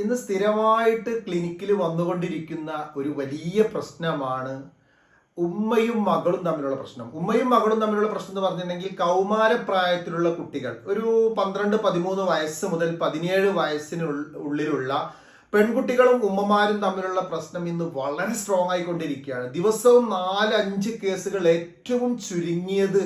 ഇന്ന് സ്ഥിരമായിട്ട് ക്ലിനിക്കിൽ വന്നുകൊണ്ടിരിക്കുന്ന ഒരു വലിയ പ്രശ്നമാണ് ഉമ്മയും മകളും തമ്മിലുള്ള പ്രശ്നം. ഉമ്മയും മകളും തമ്മിലുള്ള പ്രശ്നം എന്ന് പറഞ്ഞിട്ടുണ്ടെങ്കിൽ കൗമാരപ്രായത്തിലുള്ള കുട്ടികൾ ഒരു പന്ത്രണ്ട് പതിമൂന്ന് വയസ്സ് മുതൽ പതിനേഴ് വയസ്സിന് ഉള്ളിലുള്ള പെൺകുട്ടികളും ഉമ്മമാരും തമ്മിലുള്ള പ്രശ്നം ഇന്ന് വളരെ സ്ട്രോങ് ആയിക്കൊണ്ടിരിക്കുകയാണ്. ദിവസവും നാലഞ്ച് കേസുകൾ ഏറ്റവും ചുരുങ്ങിയത്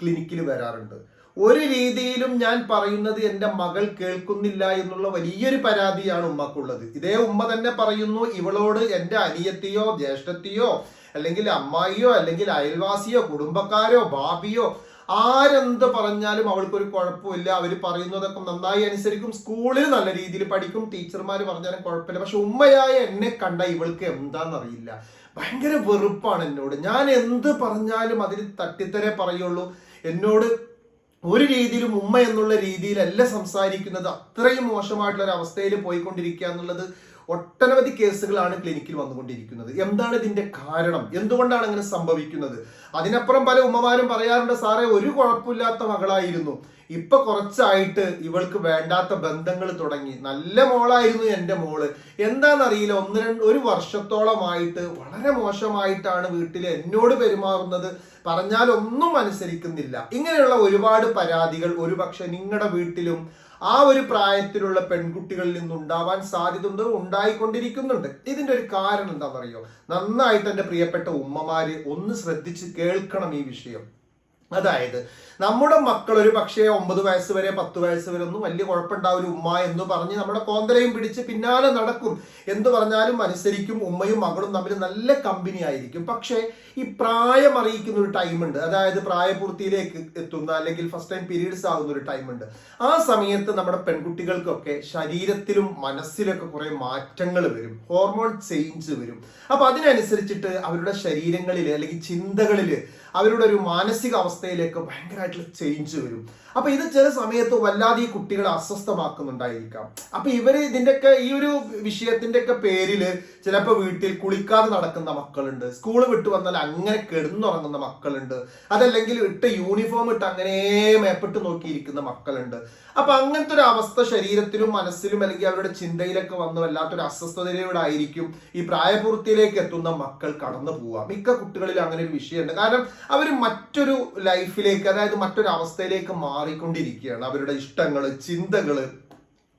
ക്ലിനിക്കിൽ വരാറുണ്ട്. ഒരു രീതിയിലും ഞാൻ പറയുന്നത് എന്റെ മകൾ കേൾക്കുന്നില്ല എന്നുള്ള വലിയൊരു പരാതിയാണ് ഉമ്മക്കുള്ളത്. ഇതേ ഉമ്മ തന്നെ പറയുന്നു ഇവളോട് എന്റെ അനിയത്തിയോ ജ്യേഷ്ഠത്തിയോ അല്ലെങ്കിൽ അമ്മായിയോ അല്ലെങ്കിൽ അയൽവാസിയോ കുടുംബക്കാരോ ഭാബിയോ ആരെന്ത് പറഞ്ഞാലും അവൾക്കൊരു കുഴപ്പമില്ല. അവർ പറയുന്നതൊക്കെ നന്നായി അനുസരിക്കും. സ്കൂളിൽ നല്ല രീതിയിൽ പഠിക്കും. ടീച്ചർമാർ പറഞ്ഞാലും കുഴപ്പമില്ല. പക്ഷെ ഉമ്മയായ എന്നെ കണ്ട ഇവൾക്ക് എന്താണെന്നറിയില്ല ഭയങ്കര വെറുപ്പാണ് എന്നോട്. ഞാൻ എന്ത് പറഞ്ഞാലും അതിന് തട്ടിത്തരേ പറയുള്ളൂ. എന്നോട് ഒരു രീതിയിലും ഉമ്മ എന്നുള്ള രീതിയിലല്ല സംസാരിക്കുന്നത്. അത്രയും മോശമായിട്ടുള്ള ഒരു അവസ്ഥയിൽ പോയിക്കൊണ്ടിരിക്കുക എന്നുള്ളത് ഒട്ടനവധി കേസുകളാണ് ക്ലിനിക്കിൽ വന്നുകൊണ്ടിരിക്കുന്നത്. എന്താണ് ഇതിന്റെ കാരണം? എന്തുകൊണ്ടാണ് അങ്ങനെ സംഭവിക്കുന്നത്? അതിനപ്പുറം പല ഉമ്മമാരും പറയാറുണ്ട് സാറേ ഒരു കുഴപ്പമില്ലാത്ത മകളായിരുന്നു. ഇപ്പൊ കുറച്ചായിട്ട് ഇവൾക്ക് വേണ്ടാത്ത ബന്ധങ്ങൾ തുടങ്ങി. നല്ല മോളായിരുന്നു എന്റെ മോൾ. എന്താണെന്നറിയില്ല ഒന്ന് രണ്ട് ഒരു വർഷത്തോളമായിട്ട് വളരെ മോശമായിട്ടാണ് വീട്ടിൽ എന്നോട് പെരുമാറുന്നത്. പറഞ്ഞാൽ ഒന്നും അനുസരിക്കുന്നില്ല. ഇങ്ങനെയുള്ള ഒരുപാട് പരാതികൾ ഒരുപക്ഷെ നിങ്ങളുടെ വീട്ടിലും ആ ഒരു പ്രായത്തിലുള്ള പെൺകുട്ടികളിൽ നിന്നുണ്ടാവാൻ സാധ്യതയുണ്ട് ഉണ്ടായിക്കൊണ്ടിരിക്കുന്നുണ്ട്. ഇതിന്റെ ഒരു കാരണം എന്താണെന്നറിയോ? നന്നായിട്ട് എന്റെ പ്രിയപ്പെട്ട ഉമ്മമാര് ഒന്ന് ശ്രദ്ധിച്ച് കേൾക്കണം ഈ വിഷയം. അതായത് നമ്മുടെ മക്കൾ ഒരു പക്ഷേ ഒമ്പത് വയസ്സ് വരെ പത്ത് വയസ്സ് വരെ ഒന്നും വലിയ കുഴപ്പമുണ്ടാവില്ല. ഉമ്മ എന്ന് പറഞ്ഞ് നമ്മുടെ കോന്തലയും പിടിച്ച് പിന്നാലെ നടക്കും. എന്ത് പറഞ്ഞാലും അനുസരിക്കും. ഉമ്മയും മകളും തമ്മിൽ നല്ല കമ്പനി ആയിരിക്കും. പക്ഷേ ഈ പ്രായം അറിയിക്കുന്ന ഒരു ടൈമുണ്ട് അതായത് പ്രായപൂർത്തിയിലേക്ക് എത്തുന്ന അല്ലെങ്കിൽ ഫസ്റ്റ് ടൈം പീരീഡ്സ് ആകുന്ന ഒരു ടൈമുണ്ട് ആ സമയത്ത് നമ്മുടെ പെൺകുട്ടികൾക്കൊക്കെ ശരീരത്തിലും മനസ്സിലൊക്കെ കുറെ മാറ്റങ്ങൾ വരും. ഹോർമോൺ ചേഞ്ച് വരും. അപ്പൊ അതിനനുസരിച്ചിട്ട് അവരുടെ ശരീരങ്ങളിൽ അല്ലെങ്കിൽ ചിന്തകളിൽ അവരുടെ ഒരു മാനസിക അവസ്ഥയിലേക്ക് ഭയങ്കരമായിട്ടുള്ള ചേഞ്ച് വരും. അപ്പൊ ഇത് ചില സമയത്ത് വല്ലാതെ ഈ കുട്ടികളെ അസ്വസ്ഥമാക്കുന്നുണ്ടായിരിക്കാം. അപ്പൊ ഇവർ ഇതിന്റെയൊക്കെ ഈ ഒരു വിഷയത്തിന്റെ ഒക്കെ പേരിൽ ചിലപ്പോൾ വീട്ടിൽ കുളിക്കാതെ നടക്കുന്ന മക്കളുണ്ട് സ്കൂൾ വിട്ടു വന്നാൽ അങ്ങനെ കിടന്നുറങ്ങുന്ന മക്കളുണ്ട് അതല്ലെങ്കിൽ ഇട്ട് യൂണിഫോം ഇട്ട് അങ്ങനെ മേപ്പിട്ട് നോക്കിയിരിക്കുന്ന മക്കളുണ്ട്. അപ്പൊ അങ്ങനത്തെ ഒരു അവസ്ഥ ശരീരത്തിലും മനസ്സിലും അല്ലെങ്കിൽ അവരുടെ ചിന്തയിലൊക്കെ വന്ന് വല്ലാത്തൊരു അസ്വസ്ഥതയിലൂടെ ആയിരിക്കും ഈ പ്രായപൂർത്തിയിലേക്ക് എത്തുന്ന മക്കൾ കടന്നു പോവുക. മിക്ക കുട്ടികളിൽ അങ്ങനെ ഒരു വിഷയമുണ്ട്. കാരണം അവർ മറ്റൊരു ലൈഫിലേക്ക് അതായത് മറ്റൊരു അവസ്ഥയിലേക്ക് മാറിക്കൊണ്ടിരിക്കുകയാണ്. അവരുടെ ഇഷ്ടങ്ങൾ ചിന്തകൾ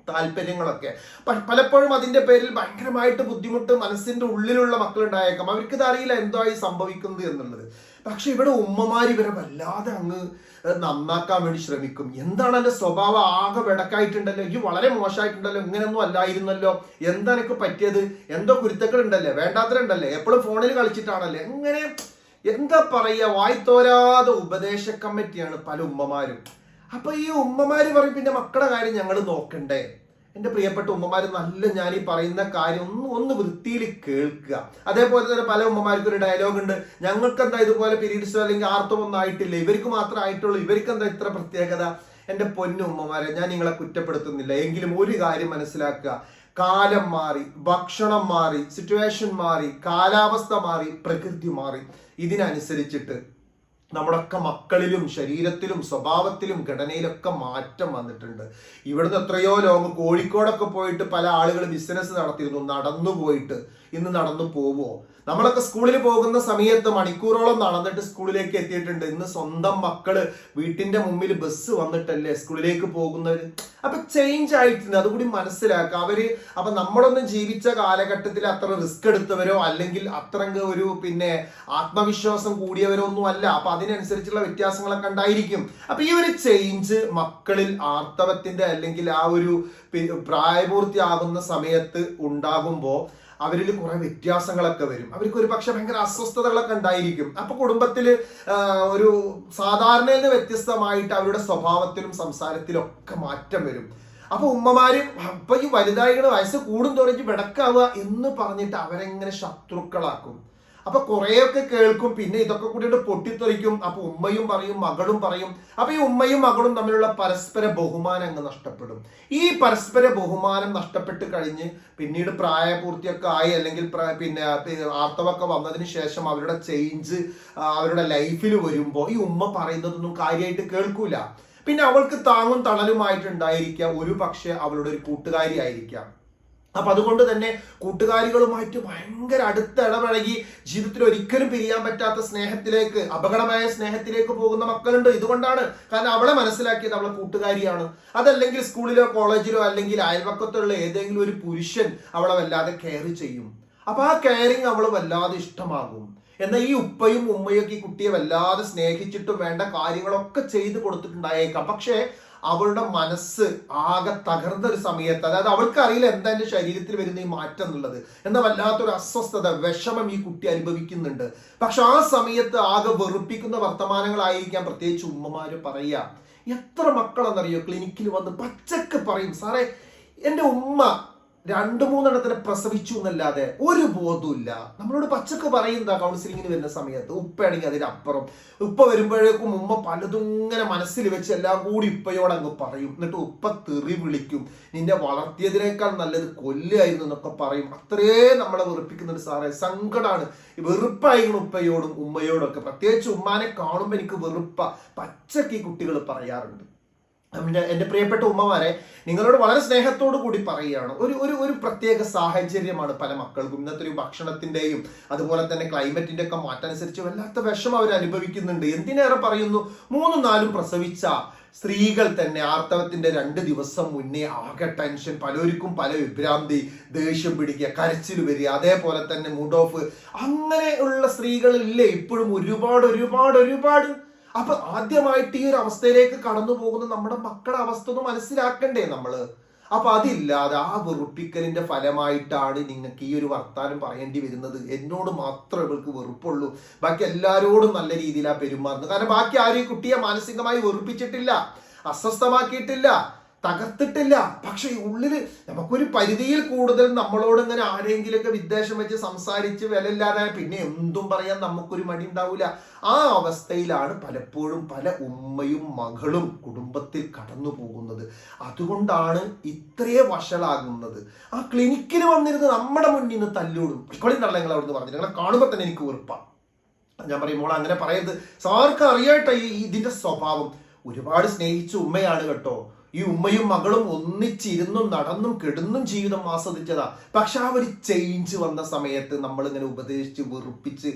താല്പര്യങ്ങളൊക്കെ. പലപ്പോഴും അതിന്റെ പേരിൽ ഭയങ്കരമായിട്ട് ബുദ്ധിമുട്ട് മനസ്സിന്റെ ഉള്ളിലുള്ള മക്കളുണ്ടായേക്കാം. അവർക്ക് ഇത് അറിയില്ല എന്തായി സംഭവിക്കുന്നത് എന്നുള്ളത്. പക്ഷെ ഇവിടെ ഉമ്മമാർ ഇവരെ വല്ലാതെ അങ്ങ് നന്നാക്കാൻ വേണ്ടി ശ്രമിക്കും. എന്താണ് എന്റെ സ്വഭാവം? ആകെ വെടക്കായിട്ടുണ്ടല്ലോ. ഈ വളരെ മോശമായിട്ടുണ്ടല്ലോ. ഇങ്ങനെയൊന്നും അല്ലായിരുന്നല്ലോ. എന്താ എനിക്ക് പറ്റിയത്? എന്തോ കുരുത്തക്കൾ ഉണ്ടല്ലേ വേണ്ടാത്തരുണ്ടല്ലേ എപ്പോഴും ഫോണിൽ കളിച്ചിട്ടാണല്ലേ? എങ്ങനെ എന്താ പറയുക? വായ്ത്തോരാതെ ഉപദേശ കമ്മിറ്റിയാണ് പല ഉമ്മമാരും. അപ്പൊ ഈ ഉമ്മമാര് പറയും പിന്നെ മക്കളുടെ കാര്യം ഞങ്ങൾ നോക്കണ്ടേ? എന്റെ പ്രിയപ്പെട്ട ഉമ്മമാര് നല്ല ഞാൻ ഈ പറയുന്ന കാര്യം ഒന്ന് ഒന്ന് വൃത്തിയിൽ കേൾക്കുക. അതേപോലെ തന്നെ പല ഉമ്മമാർക്കും ഒരു ഡയലോഗ് ഉണ്ട്. ഞങ്ങൾക്ക് എന്താ ഇതുപോലെ പീരീഡ്സോ അല്ലെങ്കിൽ ആർത്തവം ഒന്നും ആയിട്ടില്ല? ഇവർക്ക് മാത്രം ആയിട്ടുള്ളൂ. ഇവർക്ക് എന്താ ഇത്ര പ്രത്യേകത? എന്റെ പൊന്നു ഉമ്മമാരെ ഞാൻ നിങ്ങളെ കുറ്റപ്പെടുത്തുന്നില്ല. എങ്കിലും ഒരു കാര്യം മനസ്സിലാക്കുക. കാലം മാറി ഭക്ഷണം മാറി സിറ്റുവേഷൻ മാറി കാലാവസ്ഥ മാറി പ്രകൃതി മാറി. ഇതിനനുസരിച്ചിട്ട് നമ്മളൊക്കെ മക്കളിലും ശരീരത്തിലും സ്വഭാവത്തിലും ഘടനയിലൊക്കെ മാറ്റം വന്നിട്ടുണ്ട്. ഇവിടുന്ന് എത്രയോ ലോകം കോഴിക്കോടൊക്കെ പോയിട്ട് പല ആളുകൾ ബിസിനസ് നടത്തിയിരുന്നു. നടന്നു പോയിട്ട് ഇന്ന് നടന്നു പോവോ നമ്മളൊക്കെ സ്കൂളിൽ പോകുന്ന സമയത്ത് മണിക്കൂറോളം നടന്നിട്ട് സ്കൂളിലേക്ക് എത്തിയിട്ടുണ്ട്. ഇന്ന് സ്വന്തം മക്കൾ വീട്ടിന്റെ മുമ്പിൽ ബസ് വന്നിട്ടല്ലേ സ്കൂളിലേക്ക് പോകുന്നവര് അപ്പൊ ചേഞ്ച് ആയിട്ടുണ്ട്. അതുകൂടി മനസ്സിലാക്കുക അവർ അപ്പൊ നമ്മളൊന്നും ജീവിച്ച കാലഘട്ടത്തിൽ അത്ര റിസ്ക് എടുത്തവരോ അല്ലെങ്കിൽ അത്രങ്ക് ഒരു പിന്നെ ആത്മവിശ്വാസം കൂടിയവരോ ഒന്നും അല്ല. അപ്പൊ അതിനനുസരിച്ചുള്ള വ്യത്യാസങ്ങളൊക്കെ ഉണ്ടായിരിക്കും. അപ്പൊ ഈ ഒരു ചേഞ്ച് മക്കളിൽ ആർത്തവത്തിന്റെ അല്ലെങ്കിൽ ആ ഒരു പ്രായപൂർത്തിയാകുന്ന സമയത്ത് ഉണ്ടാകുമ്പോൾ അവരിൽ കുറെ വ്യത്യാസങ്ങളൊക്കെ വരും. അവർക്ക് ഒരു പക്ഷെ ഭയങ്കര അസ്വസ്ഥതകളൊക്കെ ഉണ്ടായിരിക്കും. അപ്പൊ കുടുംബത്തിൽ ഒരു സാധാരണയിൽ നിന്ന് വ്യത്യസ്തമായിട്ട് അവരുടെ സ്വഭാവത്തിലും സംസാരത്തിലും ഒക്കെ മാറ്റം വരും. അപ്പൊ ഉമ്മമാര് അപ്പൊ ഈ വലുതായികൾ വയസ്സ് കൂടും തോറിഞ്ഞ് വിടക്കാവുക എന്ന് പറഞ്ഞിട്ട് അവരെങ്ങനെ ശത്രുക്കളാക്കും. അപ്പൊ കുറെയൊക്കെ കേൾക്കും പിന്നെ ഇതൊക്കെ കൂടിയിട്ട് പൊട്ടിത്തെറിക്കും. അപ്പൊ ഉമ്മയും പറയും മകളും പറയും. അപ്പൊ ഈ ഉമ്മയും മകളും തമ്മിലുള്ള പരസ്പര ബഹുമാനം അങ്ങ് നഷ്ടപ്പെടും. ഈ പരസ്പര ബഹുമാനം നഷ്ടപ്പെട്ട് കഴിഞ്ഞ് പിന്നീട് പ്രായപൂർത്തിയൊക്കെ ആയി അല്ലെങ്കിൽ പിന്നെ ആർത്തവൊക്കെ വന്നതിന് ശേഷം അവരുടെ ചേഞ്ച് അവരുടെ ലൈഫിൽ വരുമ്പോൾ ഈ ഉമ്മ പറയുന്നതൊന്നും കാര്യമായിട്ട് കേൾക്കൂല. പിന്നെ അവൾക്ക് താങ്ങും തണലുമായിട്ടുണ്ടായിരിക്കാം. ഒരു പക്ഷെ അവളുടെ ഒരു കൂട്ടുകാരി ആയിരിക്കാം അപ്പൊ അതുകൊണ്ട് തന്നെ കൂട്ടുകാരികളുമായിട്ട് ഭയങ്കര അടുത്ത് ഇടപഴകി ജീവിതത്തിൽ ഒരിക്കലും പിരിയാൻ പറ്റാത്ത സ്നേഹത്തിലേക്ക് അപകടമായ സ്നേഹത്തിലേക്ക് പോകുന്ന മക്കളുണ്ട്. ഇതുകൊണ്ടാണ് കാരണം അവളെ മനസ്സിലാക്കിയത് അവളെ കൂട്ടുകാരിയാണ്. അതല്ലെങ്കിൽ സ്കൂളിലോ കോളേജിലോ അല്ലെങ്കിൽ അയൽപക്കത്തുള്ള ഏതെങ്കിലും ഒരു പുരുഷൻ അവളെ വല്ലാതെ കെയർ ചെയ്യും. അപ്പൊ ആ കെയറിങ് അവൾ വല്ലാതെ ഇഷ്ടമാകും. എന്നാൽ ഈ ഉപ്പയും ഉമ്മയും ഒക്കെ ഈ കുട്ടിയെ വല്ലാതെ സ്നേഹിച്ചിട്ടും വേണ്ട കാര്യങ്ങളൊക്കെ ചെയ്തു കൊടുത്തിട്ടുണ്ടായേക്കാം. പക്ഷേ അവളുടെ മനസ്സ് ആകെ തകർന്ന ഒരു സമയത്ത് അതായത് അവൾക്ക് അറിയില്ല എന്താ എന്റെ ശരീരത്തിൽ വരുന്ന ഈ മാറ്റം എന്നുള്ളത്. എന്ന വല്ലാത്തൊരു അസ്വസ്ഥത വിഷമം ഈ കുട്ടി അനുഭവിക്കുന്നുണ്ട്. പക്ഷെ ആ സമയത്ത് ആകെ വെറുപ്പിക്കുന്ന വർത്തമാനങ്ങളായിരിക്കാം പ്രത്യേകിച്ച് ഉമ്മമാര് പറയുക. എത്ര മക്കളെന്നറിയോ? ക്ലിനിക്കിൽ വന്ന് പച്ചക്ക് പറയും സാറേ എന്റെ ഉമ്മ രണ്ടു മൂന്നെണ്ണത്തിനെ പ്രസവിച്ചു എന്നല്ലാതെ ഒരു ബോധമില്ല നമ്മളോട് പച്ചക്ക് പറയുന്ന കൗൺസിലിങ്ങിന് വരുന്ന സമയത്ത്. ഉപ്പയാണെങ്കിൽ അതിനപ്പുറം. ഉപ്പ വരുമ്പോഴേക്കും ഉമ്മ പലതും ഇങ്ങനെ മനസ്സിൽ വെച്ച് എല്ലാം കൂടി ഉപ്പയോട് അങ്ങ് പറയും. എന്നിട്ട് ഉപ്പ തെറി വിളിക്കും. നിന്നെ വളർത്തിയതിനേക്കാൾ നല്ലത് കൊല്ലായിരുന്നു എന്നൊക്കെ പറയും. അത്രേ നമ്മളെ വെറുപ്പിക്കുന്നുണ്ട് സാറേ. സങ്കടമാണ് വെറുപ്പായിരുന്നു ഉപ്പയോടും ഉമ്മയോടും ഒക്കെ. പ്രത്യേകിച്ച് ഉമ്മാനെ കാണുമ്പോൾ എനിക്ക് വെറുപ്പ. പച്ചക്ക് കുട്ടികൾ പറയാറുണ്ട്. എന്റെ പ്രിയപ്പെട്ട ഉമ്മമാരെ നിങ്ങളോട് വളരെ സ്നേഹത്തോടു കൂടി പറയുകയാണ്. ഒരു ഒരു ഒരു പ്രത്യേക സാഹചര്യമാണ് പല മക്കൾക്കും. ഇന്നത്തെ ഒരു ഭക്ഷണത്തിന്റെയും അതുപോലെ തന്നെ ക്ലൈമറ്റിന്റെ ഒക്കെ മാറ്റം അനുസരിച്ച് വല്ലാത്ത വിഷമം അവർ അനുഭവിക്കുന്നുണ്ട്. എന്തിനേറെ പറയുന്നു? മൂന്നും നാലും പ്രസവിച്ച സ്ത്രീകൾ തന്നെ ആർത്തവത്തിന്റെ രണ്ട് ദിവസം മുന്നേ ആകെ ടെൻഷൻ പലർക്കും പല വിഭ്രാന്തി ദേഷ്യം പിടിക്കുക കരച്ചിൽ വരിക അതേപോലെ തന്നെ മൂഡ് ഓഫ് അങ്ങനെയുള്ള സ്ത്രീകളില്ലേ? ഇപ്പോഴും ഒരുപാട് ഒരുപാട് ഒരുപാട് അപ്പൊ ആദ്യമായിട്ട് ഈ ഒരു അവസ്ഥയിലേക്ക് കടന്നു പോകുന്ന നമ്മുടെ മക്കളുടെ അവസ്ഥ ഒന്ന് മനസ്സിലാക്കണ്ടേ നമ്മൾ? അപ്പൊ അതില്ലാതെ ആ വെറുപ്പിക്കലിന്റെ ഫലമായിട്ടാണ് നിങ്ങൾക്ക് ഈ ഒരു വർത്താനം പറയേണ്ടി വരുന്നത്. എന്നോട് മാത്രം ഇവൾക്ക് വെറുപ്പുള്ളൂ. ബാക്കി എല്ലാരോടും നല്ല രീതിയിലാണ് പെരുമാറുന്നത്. കാരണം ബാക്കി ആരും കുട്ടിയെ മാനസികമായി വെറുപ്പിച്ചിട്ടില്ല അസ്വസ്ഥമാക്കിയിട്ടില്ല തകർത്തിട്ടില്ല. പക്ഷെ ഉള്ളിൽ നമുക്കൊരു പരിധിയിൽ കൂടുതൽ നമ്മളോട് ഇങ്ങനെ ആരെങ്കിലുമൊക്കെ വിദ്വേഷം വെച്ച് സംസാരിച്ച് വിലയില്ലാതെ പിന്നെ എന്തും പറയാൻ നമുക്കൊരു മടി ഉണ്ടാവില്ല ആ അവസ്ഥയിലാണ് പലപ്പോഴും പല ഉമ്മയും മകളും കുടുംബത്തിൽ കടന്നു പോകുന്നത്. അതുകൊണ്ടാണ് ഇത്രയേ വഷളാകുന്നത്. ആ ക്ലിനിക്കിൽ വന്നിരുന്ന് നമ്മുടെ മുന്നിൽ നിന്ന് തല്ലൂടും ഇപ്പോഴും തള്ളങ്ങൾ അവിടുന്ന് പറഞ്ഞു. നിങ്ങളെ കാണുമ്പോൾ തന്നെ എനിക്ക് വെറുപ്പാണ് ഞാൻ പറയും മോളെ അങ്ങനെ പറയരുത്. സാർക്ക് അറിയാട്ടോ ഈ ഇതിന്റെ സ്വഭാവം. ഒരുപാട് സ്നേഹിച്ച ഉമ്മയാണ് കേട്ടോ. ഈ ഉമ്മയും മകളും ഒന്നിച്ചിരുന്നും നടന്നും കെടുന്നും ജീവിതം ആസ്വദിച്ചതാ. പക്ഷെ ആ ഒരു ചേഞ്ച് വന്ന സമയത്ത് നമ്മൾ ഇങ്ങനെ ഉപദേശിച്ച് വെറുപ്പിച്ച്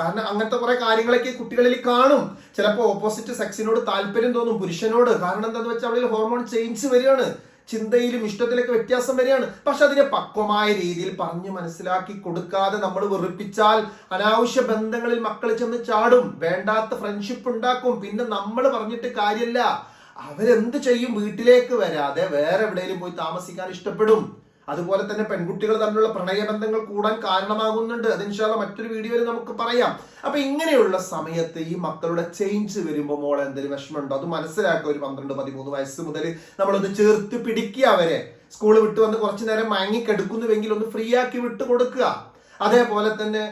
കാരണം അങ്ങനത്തെ കുറെ കാര്യങ്ങളൊക്കെ കുട്ടികളിൽ കാണും. ചിലപ്പോൾ ഓപ്പോസിറ്റ് സെക്സിനോട് താല്പര്യം തോന്നും പുരുഷനോട്. കാരണം എന്താണെന്ന് വെച്ചാൽ അവളിൽ ഹോർമോൺ ചേഞ്ച് വരികയാണ്. ചിന്തയിലും ഇഷ്ടത്തിലൊക്കെ വ്യത്യാസം വരികയാണ്. പക്ഷെ അതിനെ പക്വമായ രീതിയിൽ പറഞ്ഞു മനസ്സിലാക്കി കൊടുക്കാതെ നമ്മൾ വെറുപ്പിച്ചാൽ അനാവശ്യ ബന്ധങ്ങളിൽ മക്കൾ ചെന്ന് ചാടും. വേണ്ടാത്ത ഫ്രണ്ട്ഷിപ്പ് ഉണ്ടാക്കും. പിന്നെ നമ്മൾ പറഞ്ഞിട്ട് കാര്യമില്ല അവരെന്ത് ചെയ്യും വീട്ടിലേക്ക് വരാതെ വേറെ എവിടെയെങ്കിലും പോയി താമസിക്കാൻ ഇഷ്ടപ്പെടും. അതുപോലെ തന്നെ പെൺകുട്ടികൾ തമ്മിലുള്ള പ്രണയബന്ധങ്ങൾ കൂടാൻ കാരണമാകുന്നുണ്ട്. അതിൻഷാല്ല മറ്റൊരു വീഡിയോയിൽ നമുക്ക് പറയാം. അപ്പൊ ഇങ്ങനെയുള്ള സമയത്ത് ഈ മക്കളുടെ ചേഞ്ച് വരുമ്പോൾ മോളെ എന്തെങ്കിലും വിഷമമുണ്ടോ? അത് മനസ്സിലാക്കുക. ഒരു പന്ത്രണ്ട് പതിമൂന്ന് വയസ്സ് മുതൽ നമ്മളൊന്ന് ചേർത്ത് പിടിക്കുക അവരെ. സ്കൂൾ വിട്ട് വന്ന് കുറച്ചു നേരം മയങ്ങിക്കെടുക്കുന്നുവെങ്കിൽ ഒന്ന് ഫ്രീ ആക്കി വിട്ടു കൊടുക്കുക അതേപോലെ തന്നെ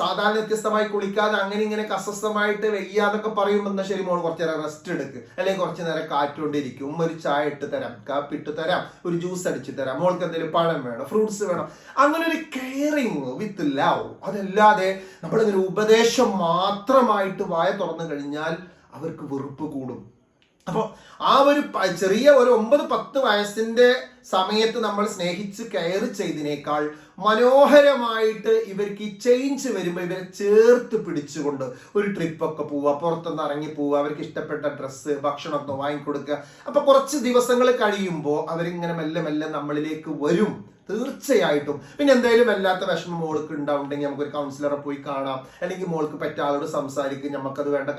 സാധാരണ വ്യത്യസ്തമായി കുളിക്കാതെ അങ്ങനെ ഇങ്ങനെ അസ്വസ്ഥമായിട്ട് വെയ്യാന്നൊക്കെ പറയുമ്പോൾ എന്നാൽ ശരി മോൾ കുറച്ച് നേരം റെസ്റ്റ് എടുക്ക്. അല്ലെങ്കിൽ കുറച്ച് നേരം കാറ്റുകൊണ്ടിരിക്കും ഒരു ചായ ഇട്ട് തരാം കാപ്പി ഇട്ട് തരാം ഒരു ജ്യൂസ് അടിച്ച് തരാം മോൾക്ക് എന്തെങ്കിലും പഴം വേണം ഫ്രൂട്ട്സ് വേണം. അങ്ങനെ ഒരു കെയറിങ് വിത്ത് ലവ് അതല്ലാതെ നമ്മളിങ്ങനെ ഉപദേശം മാത്രമായിട്ട് വായ തുറന്നു കഴിഞ്ഞാൽ അവർക്ക് വെറുപ്പ് കൂടും. അപ്പോൾ ആ ഒരു ചെറിയ ഒരു ഒമ്പത് പത്ത് വയസ്സിന്റെ സമയത്ത് നമ്മൾ സ്നേഹിച്ച് കെയർ ചെയ്തതിനേക്കാൾ മനോഹരമായിട്ട് ഇവർക്ക് ഈ ചേഞ്ച് വരുമ്പോൾ ഇവരെ ചേർത്ത് പിടിച്ചുകൊണ്ട് ഒരു ട്രിപ്പൊക്കെ പോവുക. പുറത്തുനിന്ന് ഇറങ്ങി പോവുക. അവർക്ക് ഇഷ്ടപ്പെട്ട ഡ്രസ്സ് ഭക്ഷണമൊക്കെ വാങ്ങിക്കൊടുക്കുക. അപ്പൊ കുറച്ച് ദിവസങ്ങൾ കഴിയുമ്പോൾ അവരിങ്ങനെ മെല്ലെ മെല്ലെ നമ്മളിലേക്ക് വരും. തീർച്ചയായിട്ടും. പിന്നെ എന്തായാലും വല്ലാത്ത വിഷമം മോൾക്ക് ഉണ്ടാവുണ്ടെങ്കിൽ നമുക്കൊരു കൗൺസിലറെ പോയി കാണാം. അല്ലെങ്കിൽ മോൾക്ക് പറ്റ ആളോട് സംസാരിക്കും. നമുക്കത് വേണ്ട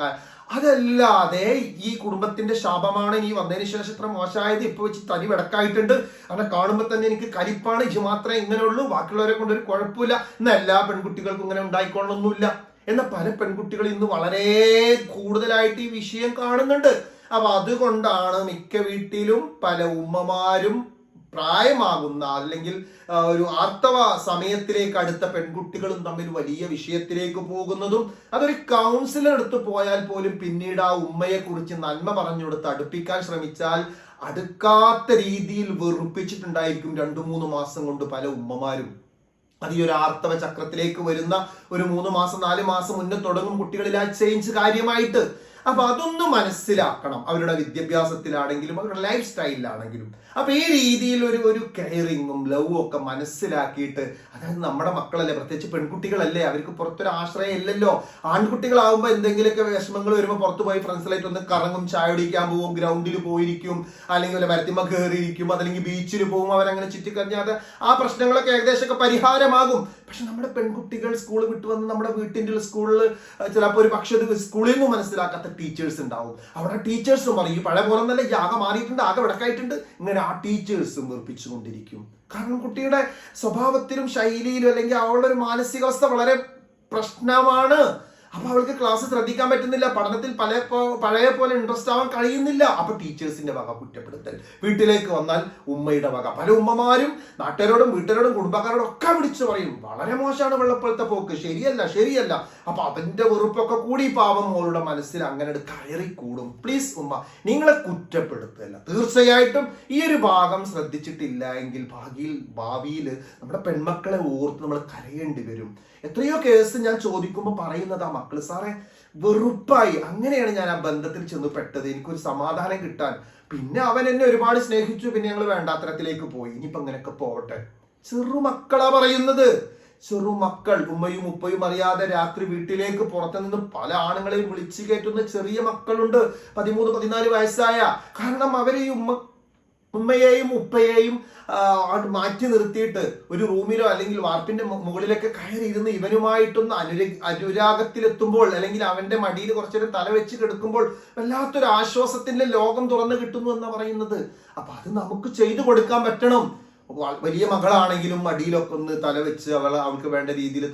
അതല്ലാതെ ഈ കുടുംബത്തിന്റെ ശാപമാണ് ഇനി വന്നതിന് ശേഷം ഇത്ര മോശമായത് ഇപ്പൊ വെച്ച് തനി വിടക്കായിട്ടുണ്ട്. അങ്ങനെ കാണുമ്പോൾ തന്നെ എനിക്ക് കലിപ്പാണ്. ഇത് മാത്രമേ ഇങ്ങനെ ഉള്ളൂ. ബാക്കിയുള്ളവരെ കൊണ്ട് ഒരു കുഴപ്പമില്ല. ഇന്ന് എല്ലാ പെൺകുട്ടികൾക്കും ഇങ്ങനെ ഉണ്ടായിക്കൊള്ളൊന്നുമില്ല എന്ന പല പെൺകുട്ടികൾ ഇന്ന് വളരെ കൂടുതലായിട്ട് ഈ വിഷയം കാണുന്നുണ്ട്. അപ്പൊ അതുകൊണ്ടാണ് മിക്ക വീട്ടിലും പല ഉമ്മമാരും പ്രായമാകുന്ന അല്ലെങ്കിൽ ഒരു ആർത്തവ സമയത്തിലേക്ക് അടുത്ത പെൺകുട്ടികളും തമ്മിൽ വലിയ വിഷയത്തിലേക്ക് പോകുന്നതും അതൊരു കൗൺസിലർ എടുത്ത് പോയാൽ പോലും പിന്നീട് ആ ഉമ്മയെ കുറിച്ച് നന്മ പറഞ്ഞു കൊടുത്ത് അടുപ്പിക്കാൻ ശ്രമിച്ചാൽ അടുക്കാത്ത രീതിയിൽ വെറുപ്പിച്ചിട്ടുണ്ടായിരിക്കും രണ്ടു മൂന്ന് മാസം കൊണ്ട് പല ഉമ്മമാരും. അത് ഈ ഒരു ആർത്തവ ചക്രത്തിലേക്ക് വരുന്ന ഒരു മൂന്ന് മാസം നാല് മാസം മുന്നേ തുടങ്ങും കുട്ടികളിൽ ആ ചേഞ്ച് കാര്യമായിട്ട്. അപ്പൊ അതൊന്ന് മനസ്സിലാക്കണം. അവരുടെ വിദ്യാഭ്യാസത്തിലാണെങ്കിലും അവരുടെ ലൈഫ് സ്റ്റൈലിലാണെങ്കിലും അപ്പൊ ഈ രീതിയിൽ ഒരു ഒരു കെയറിങ്ങും ലവും ഒക്കെ മനസ്സിലാക്കിയിട്ട് അതായത് നമ്മുടെ മക്കളല്ലേ പ്രത്യേകിച്ച് പെൺകുട്ടികളല്ലേ അവർക്ക് പുറത്തൊരു ആശ്രയം ഇല്ലല്ലോ. ആൺകുട്ടികളാവുമ്പോൾ എന്തെങ്കിലുമൊക്കെ വിഷമങ്ങൾ വരുമ്പോൾ പുറത്ത് പോയി ഫ്രണ്ട്സിലായിട്ട് ഒന്ന് കറങ്ങും ചായ കുടിക്കാൻ പോകും ഗ്രൗണ്ടിൽ പോയിരിക്കും അല്ലെങ്കിൽ വല്ല മരത്തിമ്മ കയറിയിരിക്കും അതല്ലെങ്കിൽ ബീച്ചിൽ പോകും അവരങ്ങനെ ചുറ്റിക്കറിഞ്ഞാൽ ആ പ്രശ്നങ്ങളൊക്കെ ഏകദേശമൊക്കെ പരിഹാരമാകും. പക്ഷെ നമ്മുടെ പെൺകുട്ടികൾ സ്കൂൾ വിട്ടു വന്ന് നമ്മുടെ വീട്ടിന്റെ സ്കൂളിൽ ചിലപ്പോൾ ഒരു പക്ഷേ സ്കൂളിൽ നിന്ന് മനസ്സിലാക്കാത്ത ടീച്ചേഴ്സ് ഉണ്ടാവും. അവിടെ ടീച്ചേഴ്സും പറയും ഈ പഴയ പോലെ തന്നെ ആകെ മാറിയിട്ടുണ്ട് ആകെ വിടക്കായിട്ടുണ്ട്. ഇങ്ങനെ ആ ടീച്ചേഴ്സും വെറുപ്പിച്ചുകൊണ്ടിരിക്കും. കാരണം കുട്ടിയുടെ സ്വഭാവത്തിലും ശൈലിയിലും അല്ലെങ്കിൽ അവളുടെ ഒരു മാനസികാവസ്ഥ വളരെ പ്രശ്നമാണ്. അപ്പൊ അവൾക്ക് ക്ലാസ് ശ്രദ്ധിക്കാൻ പറ്റുന്നില്ല. പഠനത്തിൽ പല പഴയ പോലെ ഇൻട്രസ്റ്റ് ആവാൻ കഴിയുന്നില്ല. അപ്പൊ ടീച്ചേഴ്സിന്റെ വക കുറ്റപ്പെടുത്തൽ. വീട്ടിലേക്ക് വന്നാൽ ഉമ്മയുടെ വക. പല ഉമ്മമാരും നാട്ടുകാരോടും വീട്ടുകാരോടും കുടുംബക്കാരോടും ഒക്കെ വിളിച്ചു പറയും വളരെ മോശമാണ് വെള്ളപ്പോഴത്തെ പോക്ക്. ശരിയല്ല ശരിയല്ല. അപ്പൊ അതിന്റെ വെറുപ്പൊക്കെ കൂടി പാവം മോളുടെ മനസ്സിൽ അങ്ങനെ കയറി കൂടും പ്ലീസ് ഉമ്മ നിങ്ങളെ കുറ്റപ്പെടുത്തല്ല. തീർച്ചയായിട്ടും ഈ ഒരു ഭാഗം ശ്രദ്ധിച്ചിട്ടില്ല എങ്കിൽ ഭാവിയിൽ ഭാവിയിൽ നമ്മുടെ പെൺമക്കളെ ഓർത്ത് നമ്മൾ കരയേണ്ടി വരും. എത്രയോ കേസ് ഞാൻ ചോദിക്കുമ്പോൾ പറയുന്നത് ആ മക്കൾ. സാറേ വെറുപ്പായി. അങ്ങനെയാണ് ഞാൻ ആ ബന്ധത്തിൽ ചെന്ന് പെട്ടത്. എനിക്കൊരു സമാധാനം കിട്ടാൻ. പിന്നെ അവൻ എന്നെ ഒരുപാട് സ്നേഹിച്ചു. പിന്നെ ഞങ്ങൾ വേണ്ടാത്തരത്തിലേക്ക് പോയി. ഇനിയിപ്പോ അങ്ങനെയൊക്കെ പോവട്ടെ ചെറുമക്കളാ പറയുന്നത്. ചെറുമക്കൾ ഉമ്മയും ഉപ്പയും അറിയാതെ രാത്രി വീട്ടിലേക്ക് പുറത്തു നിന്ന് പല ആണുങ്ങളെയും വിളിച്ചു കയറ്റുന്ന ചെറിയ മക്കളുണ്ട്. പതിമൂന്ന് പതിനാല് വയസ്സായ. കാരണം അവരെ ഈ ഉമ്മ ഉമ്മയെയും ഉപ്പയെയും മാറ്റി നിർത്തിയിട്ട് ഒരു റൂമിലോ അല്ലെങ്കിൽ വാർപ്പിന്റെ മുകളിലൊക്കെ കയറി ഇരുന്ന് ഇവനുമായിട്ടൊന്ന് അനുര അനുരാഗത്തിലെത്തുമ്പോൾ അല്ലെങ്കിൽ അവന്റെ മടിയിൽ കുറച്ചേരം തല വെച്ച് കിടക്കുമ്പോൾ വല്ലാത്തൊരു ആശ്വാസത്തിന്റെ ലോകം തുറന്നു കിട്ടുന്നു എന്ന് പറയുന്നത്. അപ്പൊ അത് നമുക്ക് ചെയ്തു കൊടുക്കാൻ പറ്റണം. വലിയ മകളാണെങ്കിലും മടിയിലൊക്കെ ഒന്ന് തല വെച്ച് അവൾ അവൾക്ക് വേണ്ട രീതിയിൽ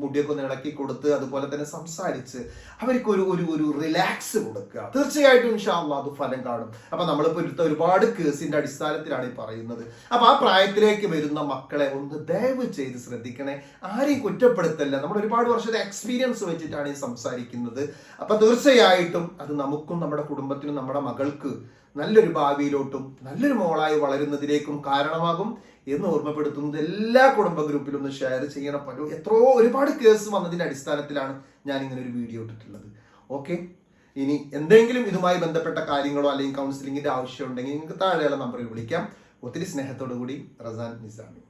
മുടിയൊക്കെ ഒന്ന് ഇളക്കി കൊടുത്ത് അതുപോലെ തന്നെ സംസാരിച്ച് അവർക്ക് ഒരു ഒരു ഒരു റിലാക്സ് കൊടുക്കുക. തീർച്ചയായിട്ടും ഇൻഷാല്ല അത് ഫലം കാണും. അപ്പൊ നമ്മളിപ്പോ എടുത്ത ഒരുപാട് കേസിന്റെ അടിസ്ഥാനത്തിലാണ് ഈ പറയുന്നത്. അപ്പൊ ആ പ്രായത്തിലേക്ക് വരുന്ന മക്കളെ ഒന്ന് ദയവ് ചെയ്ത് ശ്രദ്ധിക്കണേ. ആരെയും കുറ്റപ്പെടുത്തല്ല. നമ്മൾ ഒരുപാട് വർഷത്തെ എക്സ്പീരിയൻസ് വെച്ചിട്ടാണ് ഈ സംസാരിക്കുന്നത്. അപ്പൊ തീർച്ചയായിട്ടും അത് നമുക്കും നമ്മുടെ കുടുംബത്തിനും നമ്മുടെ മകൾക്ക് നല്ലൊരു ഭാവിയിലോട്ടും നല്ലൊരു മോളായി വളരുന്നതിലേക്കും കാരണമാകും എന്ന് ഓർമ്മപ്പെടുത്തുന്നത് എല്ലാ കുടുംബ ഗ്രൂപ്പിലും ഒന്ന് ഷെയർ ചെയ്യണം. പറ്റും എത്രയോ ഒരുപാട് കേസ് വന്നതിന്റെ അടിസ്ഥാനത്തിലാണ് ഞാൻ ഇങ്ങനെ ഒരു വീഡിയോ ഇട്ടിട്ടുള്ളത്. ഓക്കെ ഇനി എന്തെങ്കിലും ഇതുമായി ബന്ധപ്പെട്ട കാര്യങ്ങളോ അല്ലെങ്കിൽ കൗൺസിലിംഗിന്റെ ആവശ്യം ഉണ്ടെങ്കിൽ നിങ്ങൾക്ക് താഴെയുള്ള നമ്പറിൽ വിളിക്കാം. ഒത്തിരി സ്നേഹത്തോടു കൂടി റസാൻ നിസാമി.